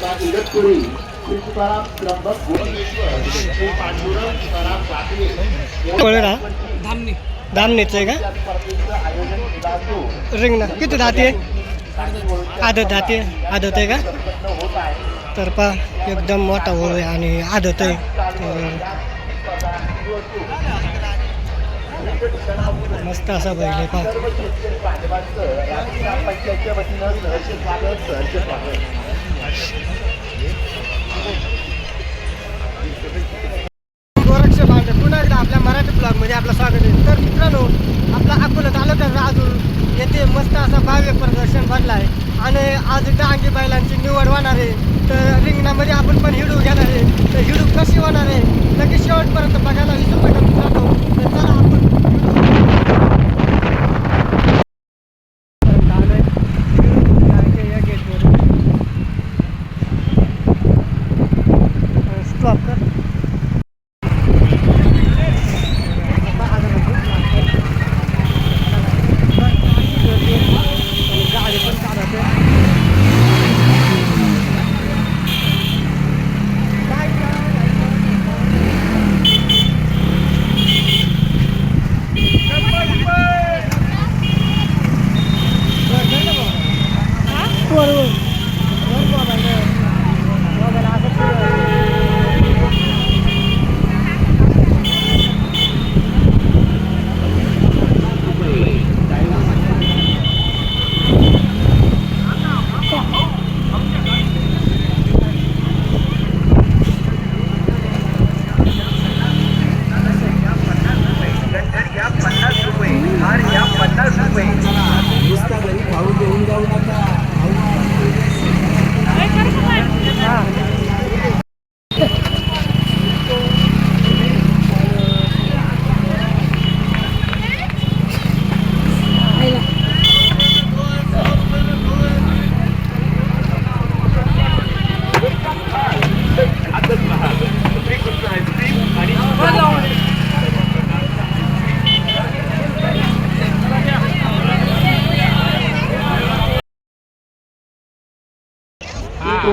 इगतपुरी श्री तुकाराम त्र्यंबक गोपेश्वर श्री पांडुरंग तुकाराम काकणे वळरा धामणी. दामणीचं आहे का? किती दाती आहे? आदत दाती आहे? आदत आहे का? तर पा एकदम मोठा ओळ आहे आणि आदत आहे. तर मस्त असा बैल आहे पा आज डांगी बैलांची निवड होणार आहे. तर रिंगणामध्ये आपण पण हिडू घेणार आहे. तर हिडू कशी होणार आहे? नक्की शेवटपर्यंत बघायला विसरू नका. जातो तर चला आपण आलोय. हिडू या गेटवर. स्टॉप कर गाडी पण चालवते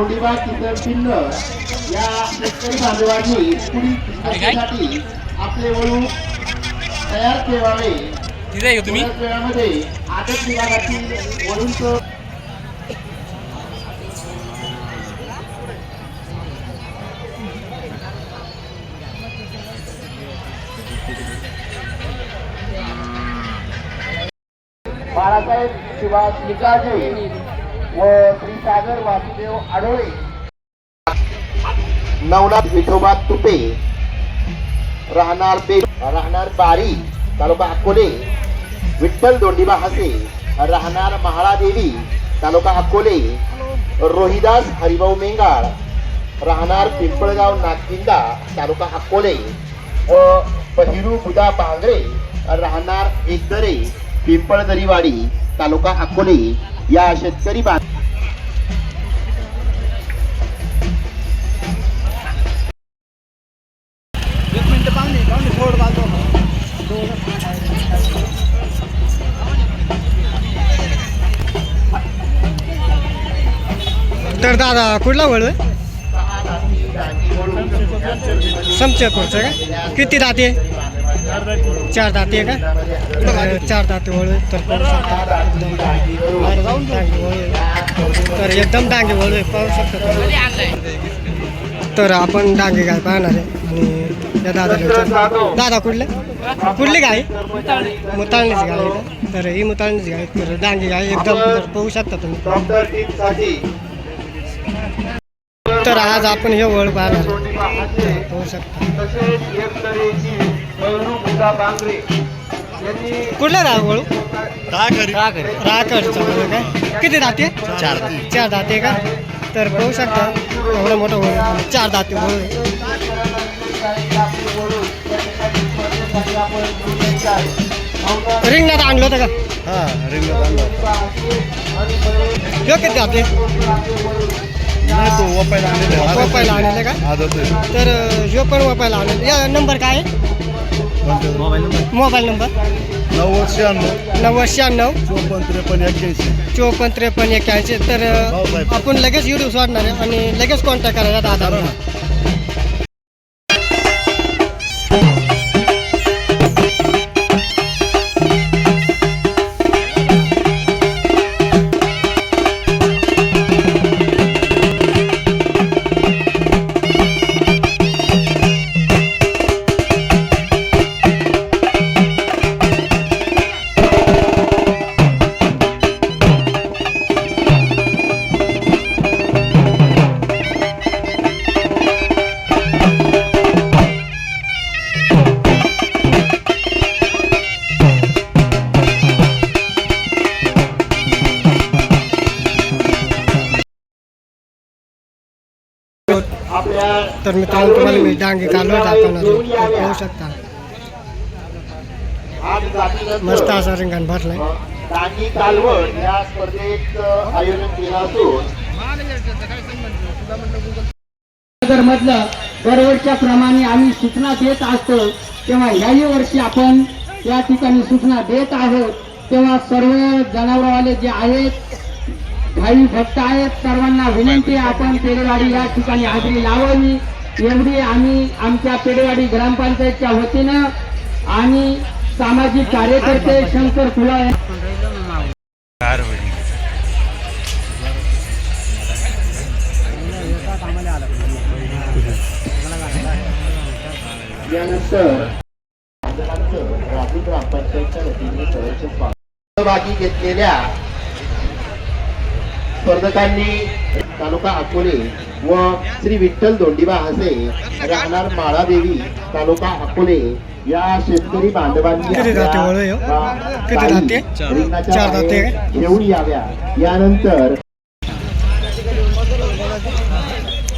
तोंडीबा किसन चिन्ह या शेतकरी बांधवांनी पुढील आपले वळू तयार ठेवावे. वेळामध्ये आदत विभागातील वळूंचं बाळासाहेब शिवास निकाळजे व श्री सागर वासुदेव आडोळे नवनाथ विठोबा तुपे. राहणार बे राहणार बारी तालुका अकोले. विठ्ठल दोंडीबा हसे. राहणार महाळादेवी तालुका अकोले. रोहिदास हरिभाऊ मेंगाळ. राहणार पिंपळगाव नागकिंदा तालुका अकोले. व बहिरू बुदा बांगरे. राहणार एकदरे पिंपळदरीवाडी तालुका अकोले. या शेतकरी बांध तर दादा कुठला वळ समचेपूरचं का? किती दाते चार दाते आहे का? तर चार दाते वळ तर पाहू शकता. एकदम डांगे तर एकदम डांगे वळ पाहू शकता तुम्ही. तर आपण डांगे गाय पाहणार आहे. आणि या दादा दादा कुठले? कुठली गाय? मुताळणीची गाय आहे तर ही मुताळणीची गाय. तर डांगी गाय एकदम पाहू शकता तुम्ही. तर आज आपण हे वळ पाहणार पाहू शकता. कुठला राकडचा वळू? काय? किती दाते? चार चार दाते का? तर पाहू शकता एवढं मोठं वळू. चार दाते वळू. रिंगणात आणलं होतं का? हा रिंग बांधला ह्यो किती दाते? नाही तो वपायला आणलेला. वपायला आणलेलं का? तर ह्यो पण वपायला आणलेलं या नंबर काय आहे? Mobile number? नव्वद शहाण्णव. नव्वद शहाण्णव. चोपन्न त्रेपन्न एक्क्याऐंशी. चोपन्न त्रेपन्न एक्क्याऐंशी. तर आपण लगेच व्हिडिओ सोडणार आहे आणि लगेच कॉन्टॅक्ट करायचा दादा. तर मित्रांनो तुम्हाला मी डांगे कालवड दाखवणार पाहू शकता. मस्त असा रिंगण भरलाय. डांगी कालवड या स्पर्धेत आयोजन केलं असून नगर मधलं दरवर्षच्या प्रमाणे आम्ही सूचना देत असतो तेव्हा याही वर्षी आपण या ठिकाणी सूचना देत आहोत तेव्हा सर्व जनावरवाले जे आहेत भाई भक्त आहेत सर्वांना विनंती आपण पेडेवाडी या ठिकाणी हजेरी लावावी. एवढी आम्ही आमच्या पेडेवाडी ग्रामपंचायतच्या वतीनं आणि सामाजिक कार्यकर्ते शंकर फुला सहभागी घेतलेल्या स्पर्धकांनी तालुका अकोले व श्री विठ्ठल दोंडीबा हसे राहणार माळादेवी तालुका अकोले या शेतकरी बांधवांनी हो? घेऊन याव्या. यानंतर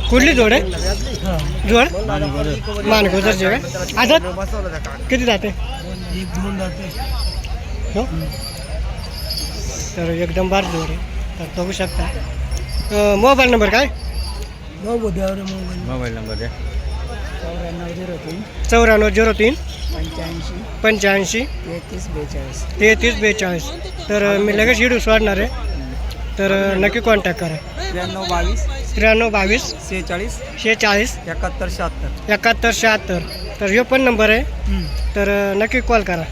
कुठली जोड आहे? जोड? आदत किती जाते हो? तर एकदम बार जोड आहे. तर बघू शकता. मोबाईल नंबर काय? मोबाईल नंबर द्या. चौऱ्याण्णव झिरो तीन. पंच्याऐंशी. पंच्याऐंशी. तेहतीस बेचाळीस. तेहतीस बेचाळीस. तर मी लगेच व्हिडिओ सोडणार आहे. तर नक्की कॉन्टॅक्ट करा. त्र्याण्णव बावीस. त्र्याण्णव बावीस. सेहेचाळीस शेहेचाळीस. एकाहत्तर शहात्तर. एकाहत्तर शहात्तर. तर ह्यो पण नंबर आहे. तर नक्की कॉल करा.